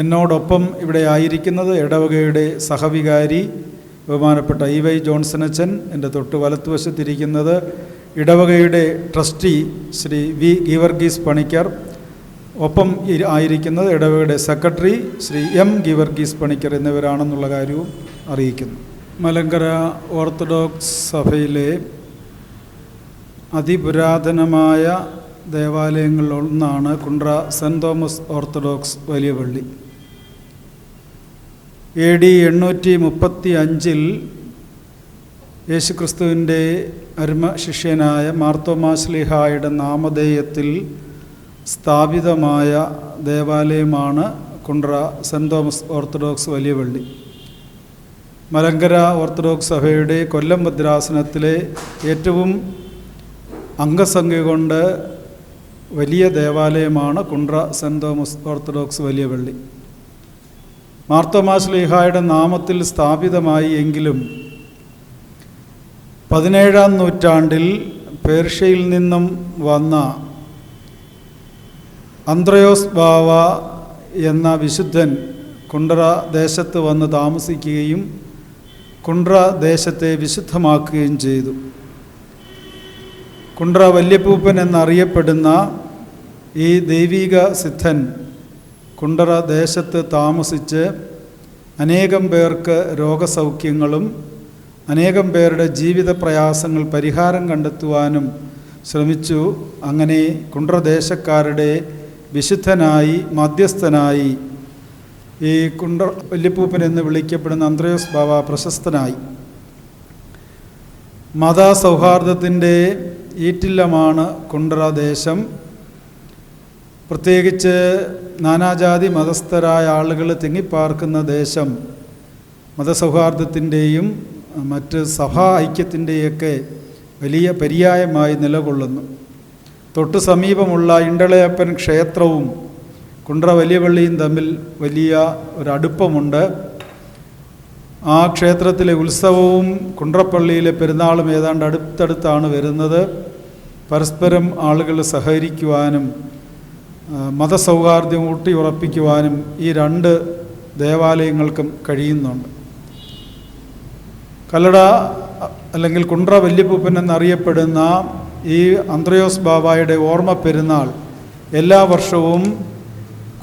എന്നോടൊപ്പം ഇവിടെ ആയിരിക്കുന്നത് ഇടവകയുടെ സഹവികാരി ബഹുമാനപ്പെട്ട ഇ വൈ ജോൺസൺ അച്ഛൻ എന്റെ തൊട്ട് വലത്തുവശത്തിരിക്കുന്നത് ഇടവകയുടെ ട്രസ്റ്റി ശ്രീ വി ഗീവർഗീസ് പണിക്കർ. ഒപ്പം ആയിരിക്കുന്നത് ഇടവകയുടെ സെക്രട്ടറി ശ്രീ എം ഗീവർഗീസ് പണിക്കർ എന്നിവരാണെന്നുള്ള കാര്യവും അറിയിക്കുന്നു. മലങ്കര ഓർത്തഡോക്സ് സഭയിലെ അതിപുരാതനമായ ദേവാലയങ്ങളിലൊന്നാണ് കുണ്ട്ര സെന്റ് തോമസ് ഓർത്തഡോക്സ് വലിയ പള്ളി. എ ഡി എണ്ണൂറ്റി മുപ്പത്തി അഞ്ചിൽ യേശുക്രിസ്തുവിന്റെ അരുമ ശിഷ്യനായ മാർത്തോമാശ്ലിഹായുടെ നാമധേയത്തിൽ സ്ഥാപിതമായ ദേവാലയമാണ് കുണ്ട്ര സെന്റ് തോമസ് ഓർത്തഡോക്സ് വലിയ പള്ളി. മലങ്കര ഓർത്തഡോക്സ് സഭയുടെ കൊല്ലം ഭദ്രാസനത്തിലെ ഏറ്റവും അംഗസംഖ്യ കൊണ്ട് വലിയ ദേവാലയമാണ് കുണ്ട്ര സെന്റ് തോമസ് ഓർത്തഡോക്സ് വലിയ പള്ളി. മാർത്തോമാശ്ലീഹായുടെ നാമത്തിൽ സ്ഥാപിതമായി എങ്കിലും പതിനേഴാം നൂറ്റാണ്ടിൽ പേർഷ്യയിൽ നിന്നും വന്ന അന്ത്രയോസ് ബാവ എന്ന വിശുദ്ധൻ കുണ്ട്ര ദേശത്ത് വന്ന് താമസിക്കുകയും കുണ്ട്ര ദേശത്തെ വിശുദ്ധമാക്കുകയും ചെയ്തു. കുണ്ട്ര വല്യപ്പൂപ്പൻ എന്നറിയപ്പെടുന്ന ഈ ദൈവിക സിദ്ധൻ കുണ്ടറ ദേശത്ത് താമസിച്ച് അനേകം പേർക്ക് രോഗസൗഖ്യങ്ങളും അനേകം പേരുടെ ജീവിത പ്രയാസങ്ങൾ പരിഹാരം കണ്ടെത്തുവാനും ശ്രമിച്ചു. അങ്ങനെ കുണ്ട്രദേശക്കാരുടെ വിശുദ്ധനായി മധ്യസ്ഥനായി ഈ കുണ്ടർ വല്യപ്പൂപ്പൻ എന്ന് വിളിക്കപ്പെടുന്ന അന്ത്രയോസ് ബാബ പ്രശസ്തനായി. മത സൗഹാർദ്ദത്തിന്റെ ഈറ്റില്ലമാണ് കുണ്ട്ര ദേശം. പ്രത്യേകിച്ച് നാനാജാതി മതസ്ഥരായ ആളുകൾ തിങ്ങിപ്പാർക്കുന്ന ദേശം മതസൗഹാർദ്ദത്തിന്റെയും മറ്റ് സഭാ ഐക്യത്തിന്റെയൊക്കെ വലിയ പര്യായമായി നിലകൊള്ളുന്നു. തൊട്ടു സമീപമുള്ള ഇണ്ടളയപ്പൻ ക്ഷേത്രവും കുണ്ട്ര വലിയ പള്ളിയും തമ്മിൽ വലിയ ഒരടുപ്പമുണ്ട് ആ ക്ഷേത്രത്തിലെ ഉത്സവവും കുണ്ട്രപ്പള്ളിയിലെ പെരുന്നാളും ഏതാണ്ട് അടുത്തടുത്താണ് വരുന്നത്. പരസ്പരം ആളുകൾ സഹകരിക്കുവാനും ആ, മതസൗഹാർദ്ദം ഊട്ടിയുറപ്പിക്കുവാനും ഈ രണ്ട് ദേവാലയങ്ങൾക്കും കഴിയുന്നുണ്ട്. കല്ലട അല്ലെങ്കിൽ കുണ്ട്ര വല്യപ്പൂപ്പൻ എന്നറിയപ്പെടുന്ന ഈ അന്ത്രയോസ് ബാബായുടെ ഓർമ്മ പെരുന്നാൾ എല്ലാ വർഷവും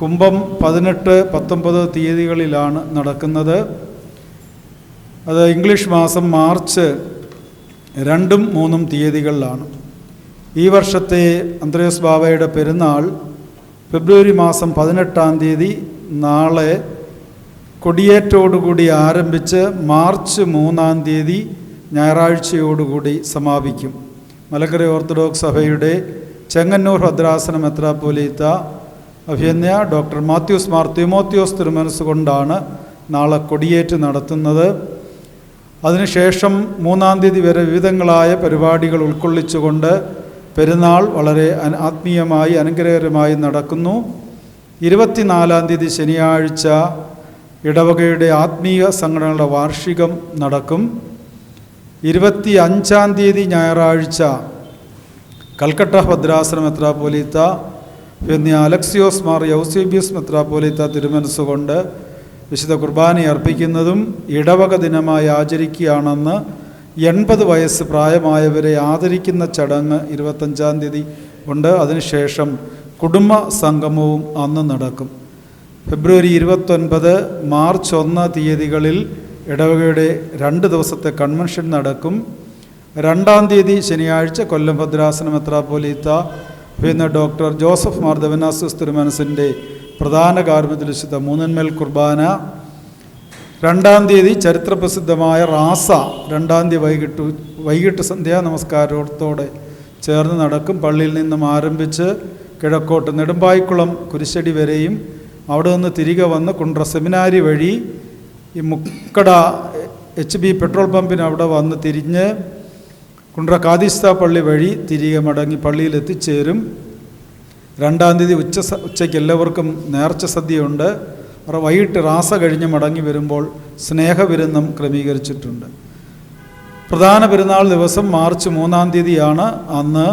കുംഭം പതിനെട്ട് പത്തൊമ്പത് തീയതികളിലാണ് നടക്കുന്നത്. അത് ഇംഗ്ലീഷ് മാസം മാർച്ച് രണ്ടും മൂന്നും തീയതികളിലാണ്. ഈ വർഷത്തെ അന്ത്രയോസ് ബാബയുടെ പെരുന്നാൾ ഫെബ്രുവരി മാസം പതിനെട്ടാം തീയതി നാളെ കൊടിയേറ്റോടുകൂടി ആരംഭിച്ച് മാർച്ച് മൂന്നാം തീയതി ഞായറാഴ്ചയോടുകൂടി സമാപിക്കും. മലക്കര ഓർത്തഡോക്സ് സഭയുടെ ചെങ്ങന്നൂർ ഭദ്രാസന മെത്രാപ്പൊലീത്ത അഭിയന്യ ഡോക്ടർ മാത്യൂസ് മാർ തിമോത്യോസ് തിരുമനസ് കൊണ്ടാണ് നാളെ കൊടിയേറ്റ് നടത്തുന്നത്. അതിനുശേഷം മൂന്നാം തീയതി വരെ വിവിധങ്ങളായ പരിപാടികൾ ഉൾക്കൊള്ളിച്ചുകൊണ്ട് പെരുന്നാൾ വളരെ ആത്മീയമായി അനുഗ്രഹകരമായി നടക്കുന്നു. ഇരുപത്തിനാലാം തീയതി ശനിയാഴ്ച ഇടവകയുടെ ആത്മീയ സംഘടനകളുടെ വാർഷികം നടക്കും. ഇരുപത്തി അഞ്ചാം തീയതി ഞായറാഴ്ച കൽക്കട്ട ഭദ്രാസനം മെത്രാപോലീത്ത പിന്നെ അലക്സിയോസ് മാർ യൗസേബിയസ് മെത്രാപ്പോലീത്ത തിരുമനസ്സുകൊണ്ട് വിശുദ്ധ കുർബാന അർപ്പിക്കുന്നതും ഇടവക ദിനമായി ആചരിക്കുകയാണെന്ന് എൺപത് വയസ്സ് പ്രായമായവരെ ആദരിക്കുന്ന ചടങ്ങ് ഇരുപത്തഞ്ചാം തീയതി ഉണ്ട്. അതിനുശേഷം കുടുംബ സംഗമവും അന്ന് നടക്കും. ഫെബ്രുവരി ഇരുപത്തൊൻപത് മാർച്ച് ഒന്ന് തീയതികളിൽ ഇടവകയുടെ രണ്ട് ദിവസത്തെ കൺവെൻഷൻ നടക്കും. രണ്ടാം തീയതി ശനിയാഴ്ച കൊല്ലം ഭദ്രാസന മെത്രാപ്പോലീത്ത പിന്നെ ഡോക്ടർ ജോസഫ് മാർ ദവനാസുസ് തിരുമനസിന്റെ പ്രധാന കാർമ്മത്തിൽ വിശുദ്ധ മൂന്നന്മേൽ കുർബാന രണ്ടാം തീയതി ചരിത്രപ്രസിദ്ധമായ റാസ രണ്ടാം തീയതി വൈകിട്ട് വൈകിട്ട് സന്ധ്യാ നമസ്കാരത്തോടെ ചേർന്ന് നടക്കും. പള്ളിയിൽ നിന്നും ആരംഭിച്ച് കിഴക്കോട്ട് നെടുമ്പായിക്കുളം കുരിശടി വരെയും അവിടെ നിന്ന് തിരികെ വന്ന് കുണ്ട്ര സെമിനാരി വഴി ഈ മുക്കട എച്ച് ബി പെട്രോൾ പമ്പിന് അവിടെ വന്ന് തിരിഞ്ഞ് കുണ്ട്ര കാതിസ്ത പള്ളി വഴി തിരികെ മടങ്ങി പള്ളിയിൽ എത്തിച്ചേരും. രണ്ടാം തീയതി ഉച്ച ഉച്ചയ്ക്ക് എല്ലാവർക്കും നേർച്ച സദ്യയുണ്ട്. വൈകിട്ട് റാസ കഴിഞ്ഞ് മടങ്ങി വരുമ്പോൾ സ്നേഹവിരുന്നും ക്രമീകരിച്ചിട്ടുണ്ട്. പ്രധാന പെരുന്നാൾ ദിവസം മാർച്ച് മൂന്നാം തീയതിയാണ് അന്ന്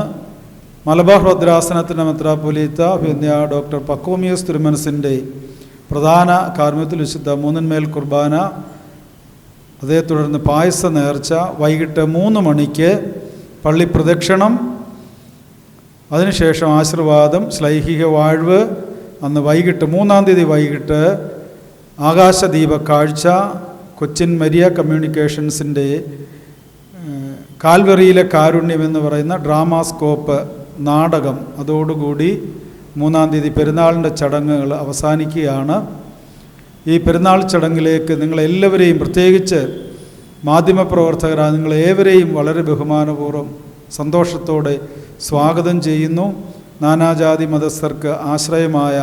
മലബാർ ഭദ്രാസനത്തിന്റെ മെത്രാപ്പൊലീത്ത പിന്നെ ഡോക്ടർ പക്കോമിയസ് തിരുമനസിന്റെ പ്രധാന കാർമ്മ്യത്തിൽ വിശുദ്ധ മൂന്നന്മേൽ കുർബാന അതേ തുടർന്ന് പായസ നേർച്ച വൈകിട്ട് മൂന്ന് മണിക്ക് പള്ളി പ്രദക്ഷിണം അതിനുശേഷം ആശീർവാദം ശ്ലൈഹിക വാഴ്വ് അന്ന് വൈകിട്ട് മൂന്നാം തീയതി വൈകിട്ട് ആകാശദീപ കാഴ്ച കൊച്ചിൻ മരിയ കമ്മ്യൂണിക്കേഷൻസിന്റെ കാൽവെറിയിലെ കാരുണ്യം എന്ന് പറയുന്ന ഡ്രാമാസ്കോപ്പ് നാടകം. അതോടുകൂടി മൂന്നാം തീയതി പെരുന്നാളിന്റെ ചടങ്ങുകൾ അവസാനിക്കുകയാണ്. ഈ പെരുന്നാൾ ചടങ്ങിലേക്ക് നിങ്ങളെല്ലാവരെയും പ്രത്യേകിച്ച് മാധ്യമപ്രവർത്തകരായ നിങ്ങളേവരെയും വളരെ ബഹുമാനപൂർവം സന്തോഷത്തോടെ സ്വാഗതം ചെയ്യുന്നു. നാനാജാതി മതസ്ഥർക്ക് ആശ്രയമായ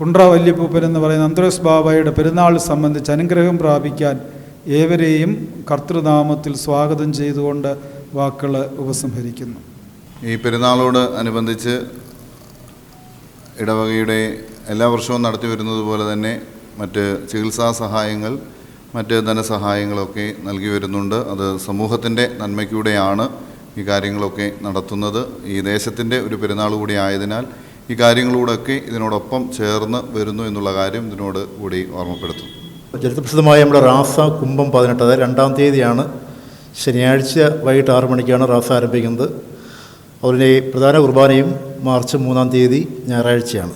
കുണ്ട്ര വല്യപ്പൂപ്പൻ എന്ന് പറയുന്ന അന്ത്രോസ് ബാബയുടെ പെരുന്നാൾ സംബന്ധിച്ച് അനുഗ്രഹം പ്രാപിക്കാൻ ഏവരെയും കർത്തൃനാമത്തിൽ സ്വാഗതം ചെയ്തുകൊണ്ട് വാക്കുകൾ ഉപസംഹരിക്കുന്നു. ഈ പെരുന്നാളോട് അനുബന്ധിച്ച് ഇടവകയുടെ എല്ലാ വർഷവും നടത്തി വരുന്നത് പോലെ തന്നെ മറ്റ് ചികിത്സാ സഹായങ്ങൾ മറ്റ് ധനസഹായങ്ങളൊക്കെ നൽകി വരുന്നുണ്ട്. അത് സമൂഹത്തിന്റെ നന്മയ്ക്കൂടെയാണ്. ഈ കാര്യങ്ങളൊക്കെ നടത്തുന്നത് ഈ ദേശത്തിന്റെ ഒരു പെരുന്നാൾ കൂടി ആയതിനാൽ ഈ കാര്യങ്ങളോടൊക്കെ ഇതിനോടൊപ്പം ചേർന്ന് വരുന്നു എന്നുള്ള കാര്യം ഇതിനോട് കൂടി ഓർമ്മപ്പെടുത്തും ചരിത്രപ്രസിദ്ധമായ നമ്മുടെ റാസ കുംഭം പതിനെട്ട് അതായത് രണ്ടാം തീയതിയാണ് ശനിയാഴ്ച വൈകിട്ട് ആറ് മണിക്കാണ് റാസ ആരംഭിക്കുന്നത്. അതിന്റെ പ്രധാന കുർബാനയും മാർച്ച് മൂന്നാം തീയതി ഞായറാഴ്ചയാണ്.